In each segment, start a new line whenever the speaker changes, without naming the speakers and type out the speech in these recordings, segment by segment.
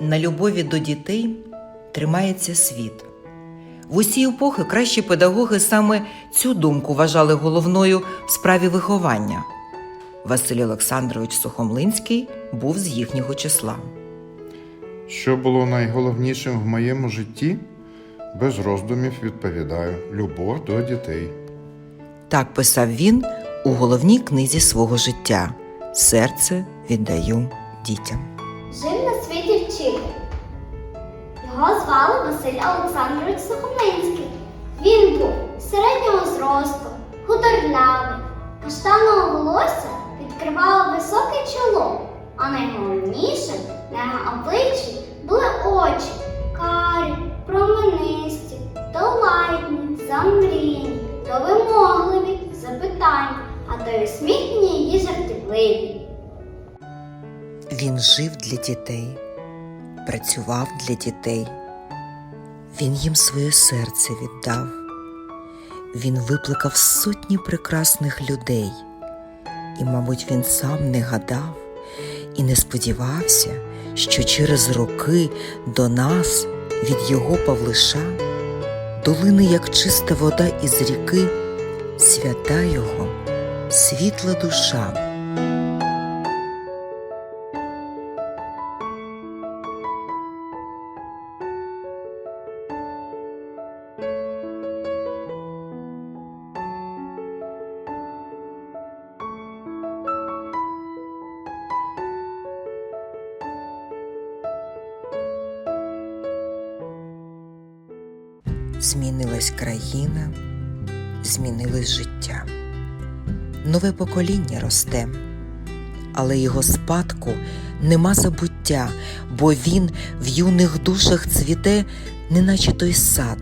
На любові до дітей тримається світ. В усі епохи кращі педагоги саме цю думку вважали головною в справі виховання. Василь Олександрович Сухомлинський був з їхнього числа.
Що було найголовнішим в моєму житті? Без роздумів відповідаю любов до дітей.
Так писав він у головній книзі свого життя Серце віддаю дітям.
Світі вчитель. Його звали Василь Олександрович Сухомлинський. Він був середнього зросту, худорлявий, каштанового волосся відкривало високе чоло, а найголовніше на його обличчі були очі, карі, променисті, то лайтні, замріяні, то вимогливі, запитання, а то й усміхнені і жартівливі.
Він жив для дітей, працював для дітей. Він їм своє серце віддав. Він викликав сотні прекрасних людей, і, мабуть, він сам не гадав і не сподівався, що через роки до нас від його Павлиша долини, як чиста вода із ріки, свята його, світла душа. Змінилась країна, змінилось життя. Нове покоління росте, але його спадку нема забуття, бо він в юних душах цвіте, неначе той сад,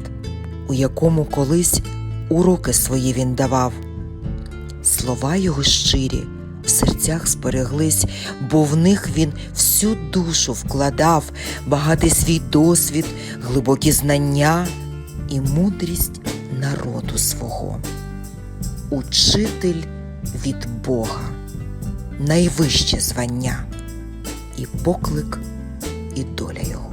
у якому колись уроки свої він давав. Слова його щирі в серцях збереглись, бо в них він всю душу вкладав, багатий свій досвід, глибокі знання і мудрість народу свого. Учитель від Бога, найвище звання, і поклик, і доля його.